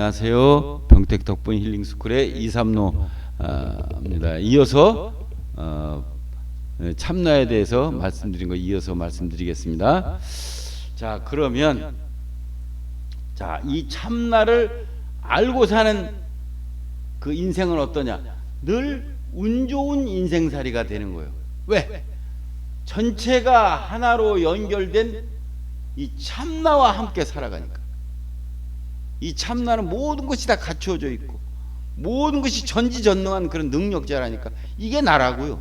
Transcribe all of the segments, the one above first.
안녕하세요. 병택 덕분 힐링 스쿨의 이삼로입니다. 이어서 어, 참나에 대해서 말씀드린 거 이어서 말씀드리겠습니다. 자, 그러면 자, 이 참나를 알고 사는 그 인생은 어떠냐? 늘 운 좋은 인생살이가 되는 거예요. 왜? 전체가 하나로 연결된 이 참나와 함께 살아가니까. 이 참나는 모든 것이 다 갖추어져 있고 모든 것이 전지전능한 그런 능력자라니까. 이게 나라고요.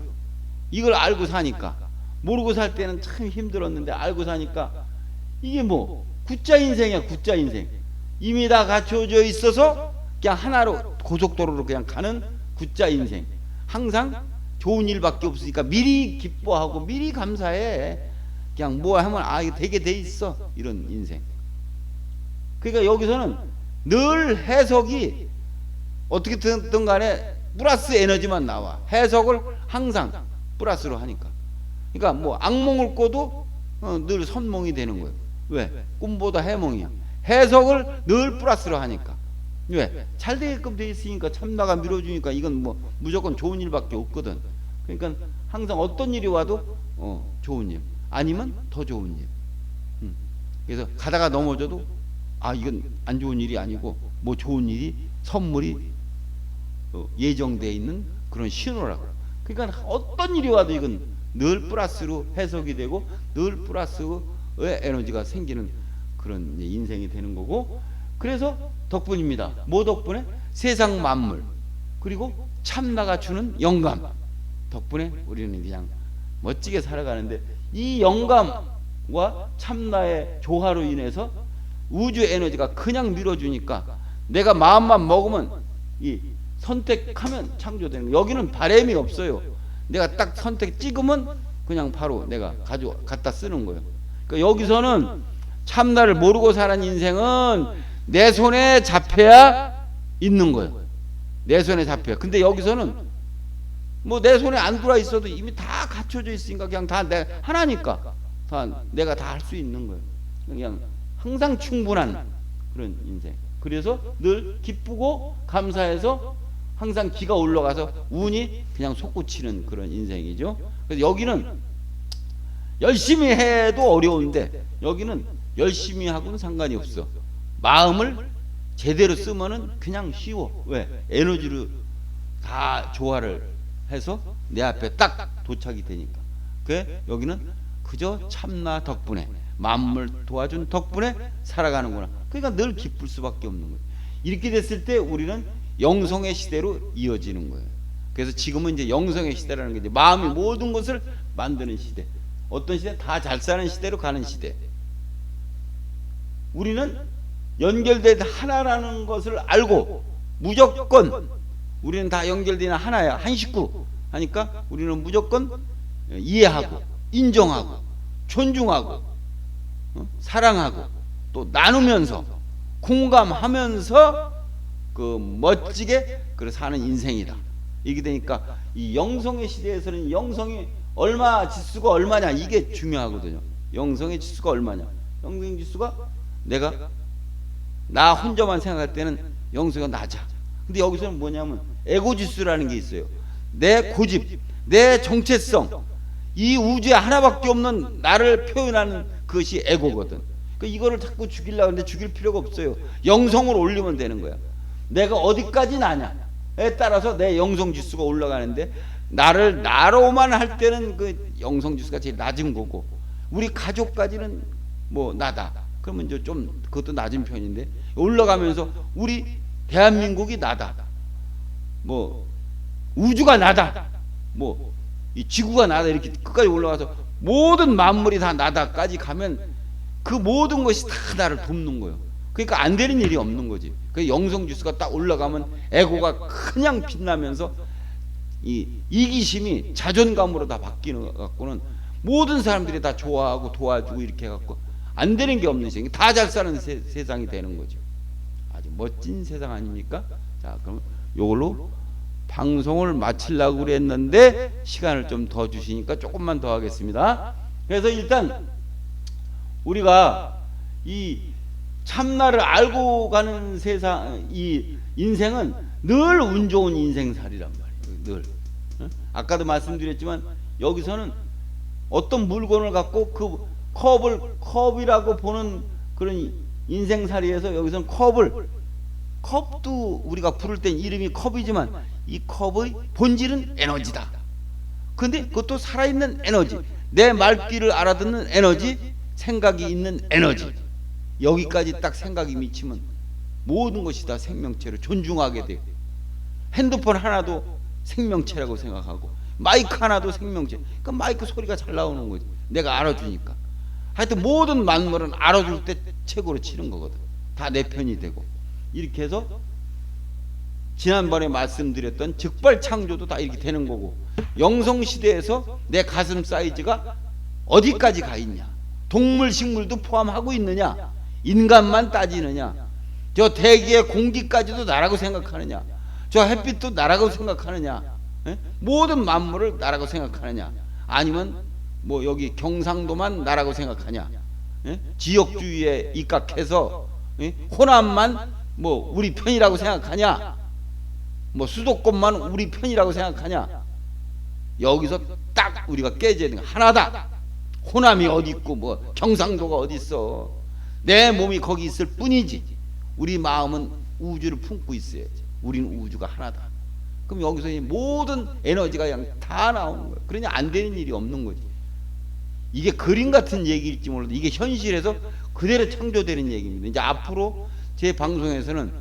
이걸 알고 사니까. 모르고 살 때는 참 힘들었는데 알고 사니까 이게 뭐 구자 인생이야 구자 인생. 이미 다 갖추어져 있어서 그냥 하나로 고속도로로 그냥 가는 구자 인생. 항상 좋은 일밖에 없으니까 미리 기뻐하고 미리 감사해. 그냥 뭐 하면 아 이게 되게 돼 있어. 이런 인생 그러니까 여기서는 늘 해석이 어떻게 든 간에 플러스 에너지만 나와. 해석을 항상 플러스로 하니까. 그러니까 뭐 악몽을 꿔도 어, 늘 선몽이 되는 거예요. 왜? 꿈보다 해몽이야. 해석을 늘 플러스로 하니까. 왜? 잘 되게끔 돼 있으니까 참나가 밀어주니까 이건 뭐 무조건 좋은 일밖에 없거든. 그러니까 항상 어떤 일이 와도 어, 좋은 일. 아니면 더 좋은 일. 음. 그래서 가다가 넘어져도 아 이건 안 좋은 일이 아니고 뭐 좋은 일이 선물이 어, 예정돼 있는 그런 신호라고. 그러니까 어떤 일이 와도 이건 늘 플러스로 해석이 되고 늘 플러스의 에너지가 생기는 그런 인생이 되는 거고 그래서 덕분입니다. 뭐 덕분에 세상 만물 그리고 참나가 주는 영감 덕분에 우리는 그냥 멋지게 살아가는데 이 영감과 참나의 조화로 인해서 우주 에너지가 그냥 밀어주니까 내가 마음만 먹으면 이 선택하면 창조되는 거예요. 여기는 바램이 없어요. 내가 딱 선택 찍으면 그냥 바로 내가 가져 갖다 쓰는 거예요. 그러니까 여기서는 참나를 모르고 사는 인생은 내 손에 잡혀야 있는 거예요. 내 손에 잡혀야. 근데 여기서는 뭐 내 손에 안 들어 있어도 이미 다 갖춰져 있으니까 그냥 다 내 하나니까 다 내가 다 할 수 있는 거예요. 그냥 항상 충분한 그런 인생. 그래서 늘 기쁘고 감사해서 항상 기가 올라가서 운이 그냥 솟구치는 그런 인생이죠. 그래서 여기는 열심히 해도 어려운데 여기는 열심히 하고는 상관이 없어. 마음을 제대로 쓰면은 그냥 쉬워. 왜? 에너지를 다 조화를 해서 내 앞에 딱 도착이 되니까. 그 여기는 그저 참나 덕분에 만물 도와준 덕분에 살아가는구나. 그러니까 늘 기쁠 수밖에 없는 거예요. 이렇게 됐을 때 우리는 영성의 시대로 이어지는 거예요. 그래서 지금은 이제 영성의 시대라는 게 이제 마음이 모든 것을 만드는 시대. 어떤 시대? 다 잘 사는 시대로 가는 시대. 우리는 연결된 하나라는 것을 알고 무조건 우리는 다 연결된 하나야. 한 식구 하니까 우리는 무조건 이해하고 인정하고 존중하고 어? 사랑하고 또 나누면서 공감하면서 그 멋지게 그 사는 인생이다. 이게 되니까 이 영성의 시대에서는 영성이 얼마 지수가 얼마냐 이게 중요하거든요. 영성의 지수가 얼마냐. 영성 지수가 내가 나 혼자만 생각할 때는 영성이 낮아. 근데 여기서는 뭐냐면 에고 지수라는 게 있어요. 내 고집, 내 정체성, 이 우주에 하나밖에 없는 나를 표현하는 그것이 에고거든. 그 이거를 자꾸 죽이려고 하는데 죽일 필요가 없어요. 영성을 올리면 되는 거야. 내가 어디까지 나냐에 따라서 내 영성 지수가 올라가는데 나를 나로만 할 때는 그 영성 지수가 제일 낮은 거고 우리 가족까지는 뭐 나다. 그러면 이제 좀 그것도 낮은 편인데 올라가면서 우리 대한민국이 나다. 뭐 우주가 나다. 뭐 이 지구가 나다 이렇게 끝까지 올라가서 모든 만물이 다 나다까지 가면 그 모든 것이 다 나를 돕는 거예요. 그러니까 안 되는 일이 없는 거지. 그 영성 지수가 딱 올라가면 에고가 그냥 빛나면서 이 이기심이 자존감으로 다 바뀌는 갖고는 모든 사람들이 다 좋아하고 도와주고 이렇게 갖고 안 되는 게 없는 세상, 다 잘 사는 세, 세상이 되는 거죠. 아주 멋진 세상 아닙니까? 자, 그럼 요걸로 방송을 마치려고 그랬는데 시간을 좀 더 주시니까 조금만 더 하겠습니다. 그래서 일단 우리가 이 참나를 알고 가는 세상 이 인생은 늘 운 좋은 인생살이란 말이에요. 늘. 어? 아까도 말씀드렸지만 여기서는 어떤 물건을 갖고 그 컵을 컵이라고 보는 그런 인생살이에서 여기서는 컵을 컵도 우리가 부를 땐 이름이 컵이지만 이 컵의 본질은 에너지다. 근데 그것도 살아있는 에너지, 내 말귀를 알아듣는 에너지, 생각이 있는 에너지. 여기까지 딱 생각이 미치면 모든 것이 다 생명체로 존중하게 돼요. 핸드폰 하나도 생명체라고 생각하고 마이크 하나도 생명체. 그 마이크 소리가 잘 나오는 거지. 내가 알아주니까. 하여튼 모든 만물은 알아줄 때 최고로 치는 거거든. 다 내 편이 되고 이렇게 해서 지난번에 말씀드렸던 즉발 창조도 다 이렇게 되는 거고 영성 시대에서 내 가슴 사이즈가 어디까지 가 있냐? 동물 식물도 포함하고 있느냐? 인간만 따지느냐? 저 대기의 공기까지도 나라고 생각하느냐? 저 햇빛도 나라고 생각하느냐? 예? 모든 만물을 나라고 생각하느냐? 아니면 뭐 여기 경상도만 나라고 생각하냐? 예? 지역주의에 입각해서 예? 호남만 뭐 우리 편이라고 생각하냐? 뭐 수도권만 우리 편이라고 생각하냐? 여기서 딱 우리가 되는 거 하나다. 호남이 어디 있고 뭐 경상도가 어디 있어? 내 몸이 거기 있을 뿐이지. 우리 마음은 우주를 품고 있어야지. 우리는 우주가 하나다. 그럼 여기서 이 모든 에너지가 그냥 다 나오는 거예요. 그러니 안 되는 일이 없는 거지. 이게 그림 같은 얘기일지 몰라도 이게 현실에서 그대로 창조되는 얘기입니다. 이제 앞으로 제 방송에서는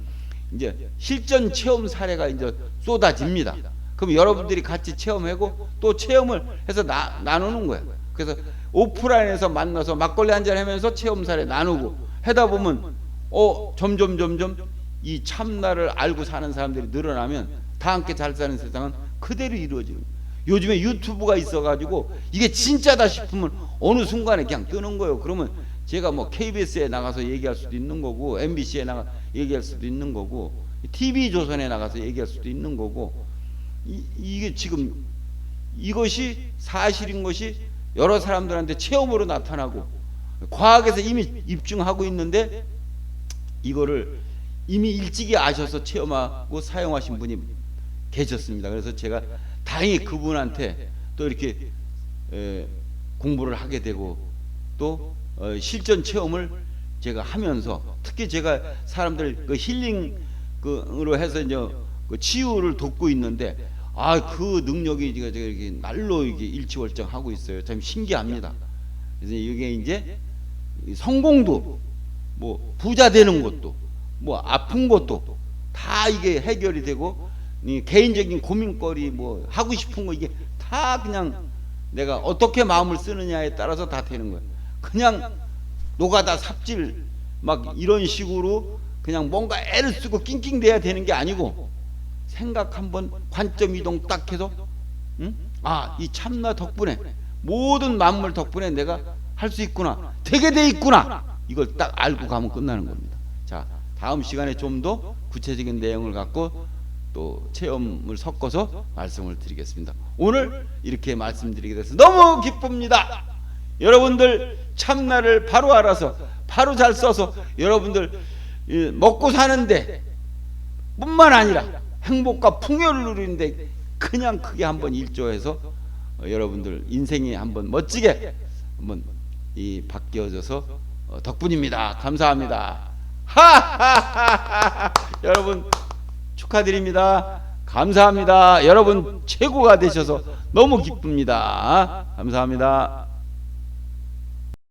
이제 실전 체험 사례가 이제 쏟아집니다. 그럼 여러분들이 같이 체험하고 또 체험을 해서 나, 나누는 거예요. 그래서 오프라인에서 만나서 막걸리 한 잔 하면서 체험 사례 나누고 하다 보면 어 점점 점점 이 참나를 알고 사는 사람들이 늘어나면 다 함께 잘 사는 세상은 그대로 이루어지는 거예요. 요즘에 유튜브가 있어가지고 이게 진짜다 싶으면 어느 순간에 그냥 뜨는 거예요. 그러면 제가 뭐 KBS에 나가서 얘기할 수도 있는 거고 MBC에 나가 얘기할 수도 있는 거고 TV 조선에 나가서 얘기할 수도 있는 거고 이, 이게 지금 이것이 사실인 것이 여러 사람들한테 체험으로 나타나고 과학에서 이미 입증하고 있는데 이거를 이미 일찍이 아셔서 체험하고 사용하신 분이 계셨습니다. 그래서 제가 다행히 그분한테 또 이렇게 에, 공부를 하게 되고 또 어, 실전 체험을 제가 하면서 특히 제가 사람들 그 힐링으로 해서 이제 그 치유를 돕고 있는데 아 그 능력이 제가 이렇게 날로 이게 일치월장 하고 있어요. 참 신기합니다. 그래서 이게 이제 이 성공도 뭐 부자 되는 것도 뭐 아픈 것도 다 이게 해결이 되고 이 개인적인 고민거리 뭐 하고 싶은 거 이게 다 그냥 내가 어떻게 마음을 쓰느냐에 따라서 다 되는 거예요. 그냥 노가다 삽질 막 이런 식으로 그냥 뭔가 애를 쓰고 낑낑대야 되는 게 아니고 생각 한번 관점 이동 딱 해서 응? 아, 이 참나 덕분에 모든 만물 덕분에 내가 할 수 있구나. 되게 돼 있구나. 이걸 딱 알고 가면 끝나는 겁니다. 자, 다음 시간에 좀 더 구체적인 내용을 갖고 또 체험을 섞어서 말씀을 드리겠습니다. 오늘 이렇게 말씀드리게 돼서 너무 기쁩니다. 여러분들 참나를 바로 알아서 바로 잘 써서 여러분들 이, 먹고 사는데 뿐만 아니라 행복과 풍요를 누리는데 그냥 크게 한번 일조해서 어, 여러분들 인생이 한번 멋지게 한번 이 바뀌어져서 어, 덕분입니다. 감사합니다. 하하하하 여러분 축하드립니다. 감사합니다. 여러분 최고가 되셔서 너무 기쁩니다. 감사합니다.